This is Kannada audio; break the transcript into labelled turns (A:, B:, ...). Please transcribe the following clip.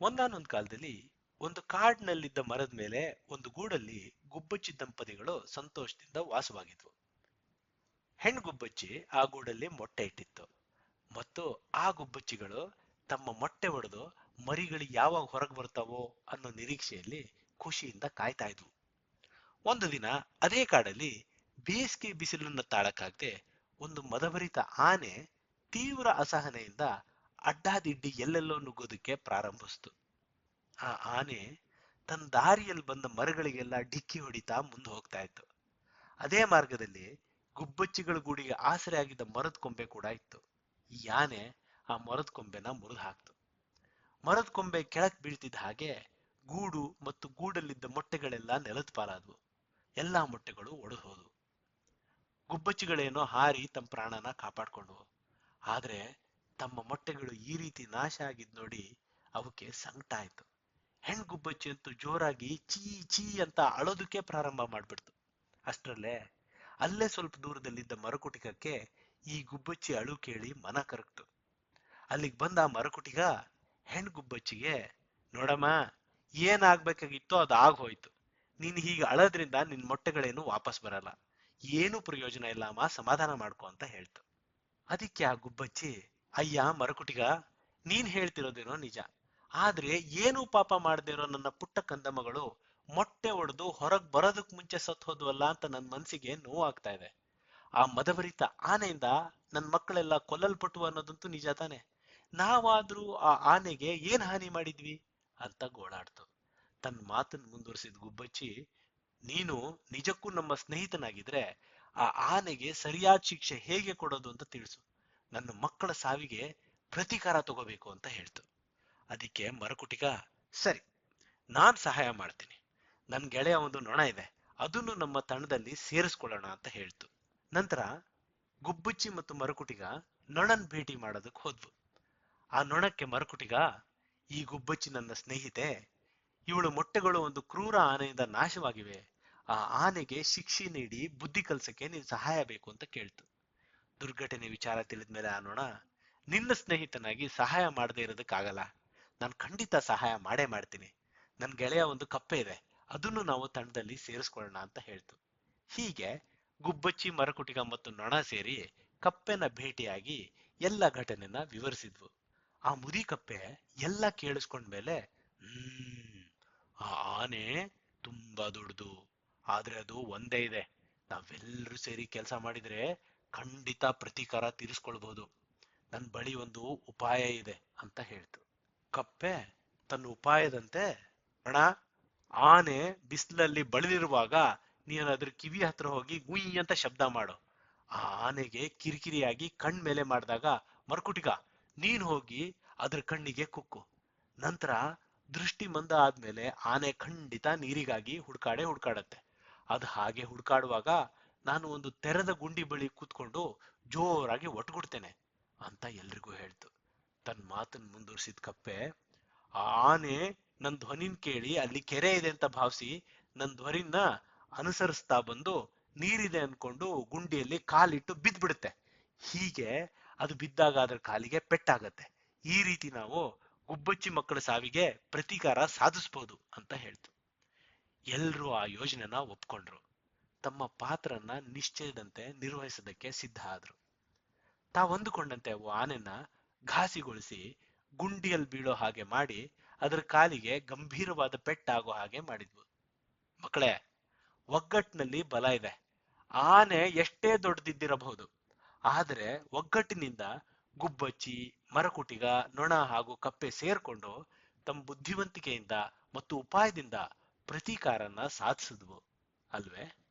A: ಒಂದಾನೊಂದು ಕಾಲದಲ್ಲಿ ಒಂದು ಕಾಡಿನಲ್ಲಿದ್ದ ಮರದ ಮೇಲೆ ಒಂದು ಗೂಡಲ್ಲಿ ಗುಬ್ಬಚ್ಚಿ ದಂಪತಿಗಳು ಸಂತೋಷದಿಂದ ವಾಸವಾಗಿದ್ವು. ಹೆಣ್ಣು ಗುಬ್ಬಚ್ಚಿ ಆ ಗೂಡಲ್ಲಿ ಮೊಟ್ಟೆ ಇಟ್ಟಿತ್ತು. ಮತ್ತು ಆ ಗುಬ್ಬಚ್ಚಿಗಳು ತಮ್ಮ ಮೊಟ್ಟೆ ಒಡೆದು ಮರಿಗಳು ಯಾವಾಗ ಹೊರಗೆ ಬರ್ತಾವೋ ಅನ್ನೋ ನಿರೀಕ್ಷೆಯಲ್ಲಿ ಖುಷಿಯಿಂದ ಕಾಯ್ತಾ ಇದ್ವು. ಒಂದು ದಿನ ಅದೇ ಕಾಡಲ್ಲಿ ಬೇಸಿಗೆ ಬಿಸಿಲನ್ನ ತಾಳಕ್ಕಾಗದೆ ಒಂದು ಮದಭರಿತ ಆನೆ ತೀವ್ರ ಅಸಹನೆಯಿಂದ ಅಡ್ಡಾದಿಡ್ಡಿ ಎಲ್ಲೆಲ್ಲೋ ನುಗ್ಗೋದಕ್ಕೆ ಪ್ರಾರಂಭಿಸ್ತು. ಆ ಆನೆ ತನ್ನ ದಾರಿಯಲ್ಲಿ ಬಂದ ಮರಗಳಿಗೆಲ್ಲ ಡಿಕ್ಕಿ ಹೊಡಿತಾ ಮುಂದೆ ಹೋಗ್ತಾ ಇತ್ತು. ಅದೇ ಮಾರ್ಗದಲ್ಲಿ ಗುಬ್ಬಚ್ಚಿಗಳ ಗೂಡಿಗೆ ಆಸರೆ ಆಗಿದ್ದ ಮರದ ಕೊಂಬೆ ಕೂಡ ಇತ್ತು. ಈ ಆನೆ ಆ ಮರದ ಕೊಂಬೆನ ಮುರಿದು ಹಾಕ್ತು. ಮರದ ಕೊಂಬೆ ಕೆಳಕ್ ಬೀಳ್ತಿದ್ದ ಹಾಗೆ ಗೂಡು ಮತ್ತು ಗೂಡಲ್ಲಿದ್ದ ಮೊಟ್ಟೆಗಳೆಲ್ಲ ನೆಲದ ಪಾಲಾದ್ವು. ಎಲ್ಲಾ ಮೊಟ್ಟೆಗಳು ಒಡೆದು ಹೋದವು. ಗುಬ್ಬಚ್ಚಿಗಳೇನೋ ಹಾರಿ ತಮ್ಮ ಪ್ರಾಣನ ಕಾಪಾಡ್ಕೊಂಡ್ವು. ಆದ್ರೆ ತಮ್ಮ ಮೊಟ್ಟೆಗಳು ಈ ರೀತಿ ನಾಶ ಆಗಿದ್ ನೋಡಿ ಅವಕ್ಕೆ ಸಂಕಟ ಆಯ್ತು. ಹೆಣ್ ಗುಬ್ಬಚ್ಚಿ ಅಂತೂ ಜೋರಾಗಿ ಚೀ ಚೀ ಅಂತ ಅಳೋದಕ್ಕೆ ಪ್ರಾರಂಭ ಮಾಡ್ಬಿಡ್ತು. ಅಷ್ಟರಲ್ಲೇ ಅಲ್ಲೇ ಸ್ವಲ್ಪ ದೂರದಲ್ಲಿದ್ದ ಮರಕುಟಿಕಕ್ಕೆ ಈ ಗುಬ್ಬಚ್ಚಿ ಅಳು ಕೇಳಿ ಮನ ಕರಗ್ತು. ಅಲ್ಲಿಗೆ ಬಂದ ಆ ಮರಕುಟಿಗ ಹೆಣ್ ಗುಬ್ಬಚ್ಚಿಗೆ ನೋಡಮ್ಮ ಏನಾಗ್ಬೇಕಾಗಿತ್ತೋ ಅದು ಆಗೋಯ್ತು ನೀನ್ ಹೀಗೆ ಅಳೋದ್ರಿಂದ ನಿನ್ ಮೊಟ್ಟೆಗಳೇನು ವಾಪಸ್ ಬರಲ್ಲ. ಏನು ಪ್ರಯೋಜನ ಇಲ್ಲ ಸಮಾಧಾನ ಮಾಡ್ಕೊ ಅಂತ ಹೇಳ್ತು. ಅದಕ್ಕೆ ಆ ಗುಬ್ಬಚ್ಚಿ ಅಯ್ಯ ಮರಕುಟಿಗ, ನೀನ್ ಹೇಳ್ತಿರೋದೇನೋ ನಿಜ. ಆದ್ರೆ ಏನು ಪಾಪ ಮಾಡ್ದೇರೋ ನನ್ನ ಪುಟ್ಟ ಕಂದಮಗಳು ಮೊಟ್ಟೆ ಒಡೆದು ಹೊರಗ್ ಬರೋದಕ್ ಮುಂಚೆ ಸತ್ ಹೋದ್ವಲ್ಲ ಅಂತ ನನ್ ಮನ್ಸಿಗೆ ನೋವಾಗ್ತಾ ಇದೆ. ಆ ಮದಭರಿತ ಆನೆಯಿಂದ ನನ್ ಮಕ್ಕಳೆಲ್ಲ ಕೊಲ್ಲಲ್ಪಟ್ಟು ಅನ್ನೋದಂತೂ ನಿಜ ತಾನೆ. ನಾವಾದ್ರೂ ಆ ಆನೆಗೆ ಏನ್ ಹಾನಿ ಮಾಡಿದ್ವಿ? ಅಂತ ಗೋಳಾಡ್ತು. ತನ್ನ ಮಾತನ್ ಮುಂದುವರಿಸಿದ ಗುಬ್ಬಚ್ಚಿ, ನೀನು ನಿಜಕ್ಕೂ ನಮ್ಮ ಸ್ನೇಹಿತನಾಗಿದ್ರೆ ಆ ಆನೆಗೆ ಸರಿಯಾದ ಶಿಕ್ಷೆ ಹೇಗೆ ಕೊಡೋದು ಅಂತ ತಿಳಿಸು. ನನ್ನ ಮಕ್ಕಳ ಸಾವಿಗೆ ಪ್ರತೀಕಾರ ತಗೋಬೇಕು ಅಂತ ಹೇಳ್ತು. ಅದಕ್ಕೆ ಮರಕುಟಿಗ, ಸರಿ, ನಾನ್ ಸಹಾಯ ಮಾಡ್ತೀನಿ. ನನ್ ಗೆಳೆಯ ಒಂದು ನೊಣ ಇದೆ, ಅದನ್ನು ನಮ್ಮ ತಂಡದಲ್ಲಿ ಸೇರಿಸ್ಕೊಳ್ಳೋಣ ಅಂತ ಹೇಳ್ತು. ನಂತರ ಗುಬ್ಬಚ್ಚಿ ಮತ್ತು ಮರಕುಟಿಗ ನೊಣನ್ ಭೇಟಿ ಮಾಡೋದಕ್ಕೆ ಹೋದ್ವು. ಆ ನೊಣಕ್ಕೆ ಮರಕುಟಿಗ, ಈ ಗುಬ್ಬಚ್ಚಿ ನನ್ನ ಸ್ನೇಹಿತೆ, ಇವಳು ಮೊಟ್ಟೆಗಳು ಒಂದು ಕ್ರೂರ ಆನೆಯಿಂದ ನಾಶವಾಗಿವೆ. ಆ ಆನೆಗೆ ಶಿಕ್ಷೆ ನೀಡಿ ಬುದ್ಧಿ ಕಲ್ಸಕ್ಕೆ ನೀನ್ ಸಹಾಯ ಬೇಕು ಅಂತ ಕೇಳ್ತು. ದುರ್ಘಟನೆ ವಿಚಾರ ತಿಳಿದ್ಮೇಲೆ ಆ ನೊಣ ನಿನ್ನ ಸ್ನೇಹಿತನಾಗಿ ಸಹಾಯ ಮಾಡದೇ ಇರೋದಕ್ಕಾಗಲ್ಲ. ನಾನು ಖಂಡಿತ ಸಹಾಯ ಮಾಡೇ ಮಾಡ್ತೀನಿ. ನನ್ ಗೆಳೆಯ ಒಂದು ಕಪ್ಪೆ ಇದೆ. ಅದನ್ನು ನಾವು ತಂಡದಲ್ಲಿ ಸೇರಿಸ್ಕೊಳ್ಳೋಣ ಅಂತ ಹೇಳ್ತು. ಹೀಗೆ ಗುಬ್ಬಚ್ಚಿ, ಮರಕುಟಿಗ ಮತ್ತು ನೊಣ ಸೇರಿ ಕಪ್ಪೆನ ಭೇಟಿಯಾಗಿ ಎಲ್ಲ ಘಟನೆನ ವಿವರಿಸಿದ್ವು. ಆ ಮುದಿ ಕಪ್ಪೆ ಎಲ್ಲ ಕೇಳಿಸ್ಕೊಂಡ್ಮೇಲೆ, ಹ್ಮ್, ಆ ಆನೆ ತುಂಬಾ ದೊಡ್ಡದು. ಆದ್ರೆ ಅದು ಒಂದೇ ಇದೆ. ನಾವೆಲ್ಲರೂ ಸೇರಿ ಕೆಲಸ ಮಾಡಿದ್ರೆ ಖಂಡಿತ ಪ್ರತೀಕಾರ ತೀರಿಸ್ಕೊಳ್ಬಹುದು ನನ್ ಬಳಿ ಒಂದು ಉಪಾಯ ಇದೆ ಅಂತ ಹೇಳ್ತು. ಕಪ್ಪೆ, ತನ್ನ ಉಪಾಯದಂತೆ ಅಣ ಆನೆ ಬಿಸಿಲಲ್ಲಿ ಬಳಲಿರುವಾಗ ನೀನು ಅದ್ರ ಕಿವಿ ಹತ್ರ ಹೋಗಿ ಗುಯಿ ಅಂತ ಶಬ್ದ ಮಾಡು. ಆ ಆನೆಗೆ ಕಿರಿಕಿರಿಯಾಗಿ ಕಣ್ ಮೇಲೆ ಮಾಡಿದಾಗ, ಮರ್ಕುಟಿಗ, ನೀನ್ ಹೋಗಿ ಅದ್ರ ಕಣ್ಣಿಗೆ ಕುಕ್ಕು. ನಂತರ ದೃಷ್ಟಿ ಮಂದ ಆದ್ಮೇಲೆ ಆನೆ ಖಂಡಿತ ನೀರಿಗಾಗಿ ಹುಡ್ಕಾಡೆ ಹುಡ್ಕಾಡತ್ತೆ. ಅದು ಹಾಗೆ ಹುಡ್ಕಾಡುವಾಗ ನಾನು ಒಂದು ತೆರೆದ ಗುಂಡಿ ಬಳಿ ಕೂತ್ಕೊಂಡು ಜೋರಾಗಿ ಒಟ್ಗುಡ್ತೇನೆ ಅಂತ ಎಲ್ರಿಗೂ ಹೇಳ್ತು. ತನ್ನ ಮಾತನ್ ಮುಂದುವರಿಸಿದ ಕಪ್ಪೆ ಆನೆ ನನ್ ಧ್ವನಿನ್ ಕೇಳಿ ಅಲ್ಲಿ ಕೆರೆ ಇದೆ ಅಂತ ಭಾವಿಸಿ ನನ್ ಧ್ವನಿನ ಅನುಸರಿಸ್ತಾ ಬಂದು ನೀರಿದೆ ಅನ್ಕೊಂಡು ಗುಂಡಿಯಲ್ಲಿ ಕಾಲಿಟ್ಟು ಬಿದ್ದ್ಬಿಡುತ್ತೆ ಹೀಗೆ ಅದು ಬಿದ್ದಾಗ ಅದ್ರ ಕಾಲಿಗೆ ಪೆಟ್ಟಾಗತ್ತೆ. ಈ ರೀತಿ ನಾವು ಗುಬ್ಬಚ್ಚಿ ಮಕ್ಕಳ ಸಾವಿಗೆ ಪ್ರತೀಕಾರ ಸಾಧಿಸ್ಬೋದು ಅಂತ ಹೇಳ್ತು. ಎಲ್ರೂ ಆ ಯೋಜನೆನ ಒಪ್ಕೊಂಡ್ರು. ತಮ್ಮ ಪಾತ್ರನ ನಿಶ್ಚಯದಂತೆ ನಿರ್ವಹಿಸೋದಕ್ಕೆ ಸಿದ್ಧ ಆದ್ರು. ತಾವಂದುಕೊಂಡಂತೆ ಅವು ಆನೆನ ಘಾಸಿಗೊಳಿಸಿ ಗುಂಡಿಯಲ್ಲಿ ಬೀಳೋ ಹಾಗೆ ಮಾಡಿ ಅದರ ಕಾಲಿಗೆ ಗಂಭೀರವಾದ ಪೆಟ್ಟಾಗೋ ಹಾಗೆ ಮಾಡಿದ್ವು. ಮಕ್ಕಳೇ ಒಗ್ಗಟ್ಟಿನಲ್ಲಿ ಬಲ ಇದೆ. ಆನೆ ಎಷ್ಟೇ ದೊಡ್ಡದಿದ್ದಿರಬಹುದು. ಆದರೆ ಒಗ್ಗಟ್ಟಿನಿಂದ ಗುಬ್ಬಚ್ಚಿ, ಮರಕುಟಿಗ, ನೊಣ ಹಾಗೂ ಕಪ್ಪೆ ಸೇರ್ಕೊಂಡು ತಮ್ಮ ಬುದ್ಧಿವಂತಿಕೆಯಿಂದ ಮತ್ತು ಉಪಾಯದಿಂದ ಪ್ರತೀಕಾರನ ಸಾಧಿಸಿದ್ವು, ಅಲ್ವೇ?